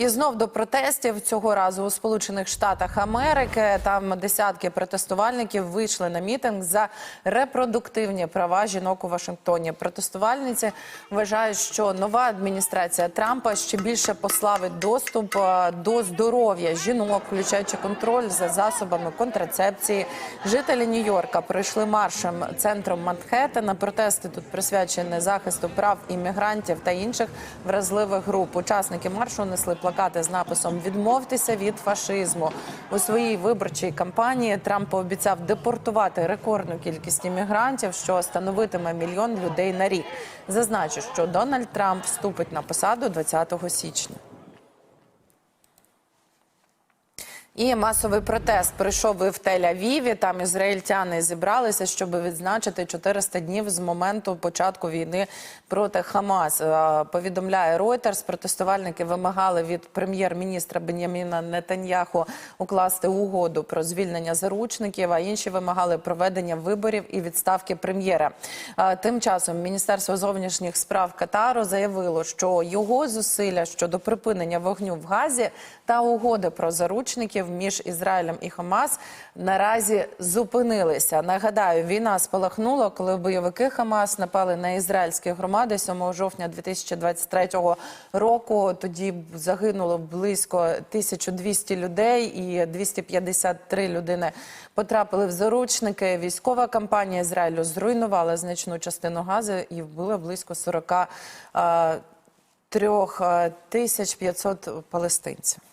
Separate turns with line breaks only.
І знов до протестів цього разу у Сполучених Штатах Америки там десятки протестувальників вийшли на мітинг за репродуктивні права жінок у Вашингтоні. Протестувальниці вважають, що нова адміністрація Трампа ще більше пославить доступ е, до здоров'я жінок, включаючи контроль за засобами контрацепції. Жителі Нью-Йорка пройшли маршем центром Манхеттена. Протести тут присвячені захисту прав іммігрантів та інших вразливих груп. Учасники маршу несли плакати з написом Відмовтеся від фашизму у своїй виборчій кампанії. Трамп пообіцяв депортувати рекордну кількість іммігрантів, що становитиме мільйон людей на рік. Зазначу, що Дональд Трамп вступить на посаду 20 січня. І масовий протест прийшов і в Тель-Авіві. Там ізраїльтяни зібралися, щоб відзначити 400 днів з моменту початку війни проти Хамас. Е, Повідомляє Reuters, Протестувальники вимагали від прем'єр-міністра Беняміна Нетаньяху укласти угоду про звільнення заручників. А інші вимагали проведення виборів і відставки прем'єра. Е, Тим часом Міністерство зовнішніх справ Катару заявило, що його зусилля щодо припинення вогню в Газі та угоди про заручників між Ізраїлем і Хамас наразі зупинилися. Нагадаю, війна спалахнула, коли бойовики Хамас напали на ізраїльські громади 7 жовтня 2023 року. Тоді загинуло близько 1200 людей і 253 людини потрапили в заручники. Військова кампанія Ізраїлю зруйнувала значну частину Гази і вбила близько 40 е, трьох е, тисяч 500 палестинців.